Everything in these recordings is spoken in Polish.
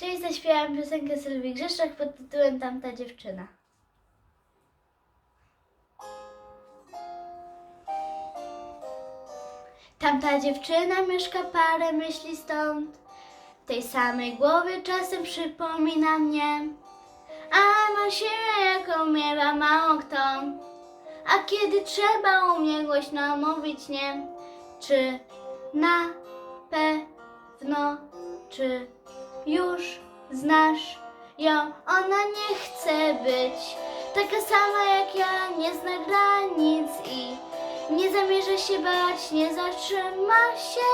Czyli zaśpiewam piosenkę Sylwii Grzeszczak pod tytułem Tamta dziewczyna. Tamta dziewczyna mieszka parę myśli stąd. W tej samej głowie czasem przypomina mnie. A ma siłę, jaką miewa mało kto. A kiedy trzeba u mnie głośno mówić nie, czy na pewno, czy już znasz ją? Ona nie chce być taka sama jak ja, nie zna granic i nie zamierza się bać, nie zatrzyma się.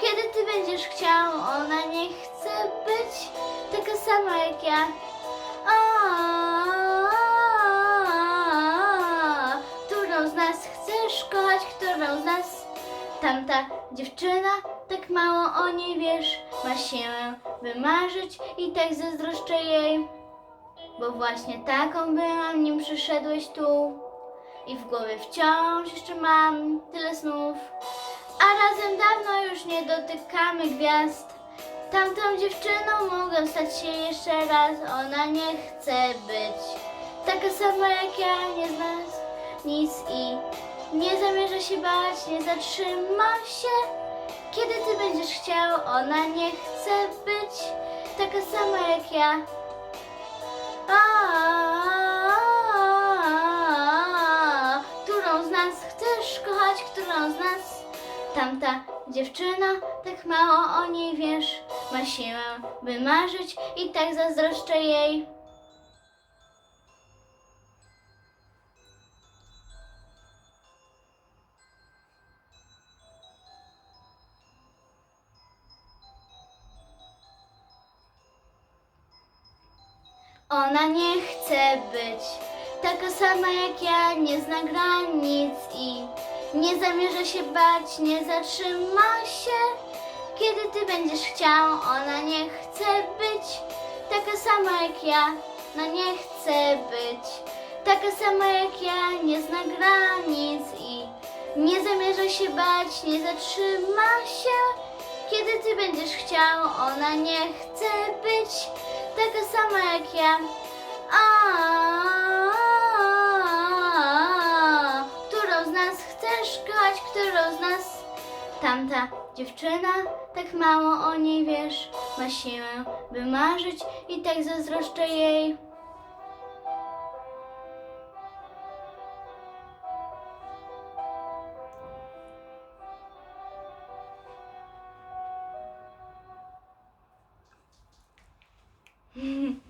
Kiedy ty będziesz chciał, ona nie chce być taka sama jak ja. O, którą z nas chcesz kochać, którą z nas tamta dziewczyna, tak mało o niej wiesz, ma siłę, by marzyć i tak zazdroszczę jej, bo właśnie taką byłam, nim przyszedłeś tu. I w głowie wciąż jeszcze mam tyle snów, a razem dawno już nie dotykamy gwiazd. Tamtą dziewczyną mogę stać się jeszcze raz, ona nie chce być taka sama jak ja, nie zna nic i nie zamierza się bać, nie zatrzyma się. Kiedy ty będziesz chciał, ona nie chce być taka sama jak ja. A, którą z nas chcesz kochać, którą z nas tamta dziewczyna, tak mało o niej wiesz, ma siłę, by marzyć i tak zazdroszczę jej. Ona nie chce być taka sama jak ja, nie zna granic i nie zamierza się bać, nie zatrzyma się. Kiedy ty będziesz chciał, ona nie chce być taka sama jak ja, no nie chce być taka sama jak ja, nie zna granic i nie zamierza się bać, nie zatrzyma się. Kiedy ty będziesz chciał, ona nie chce być taka sama jak ja. A, którą z nas chcesz kochać, którą z nas tamta dziewczyna, tak mało o niej wiesz, ma siłę, by marzyć i tak zazdroszczę jej. 嗯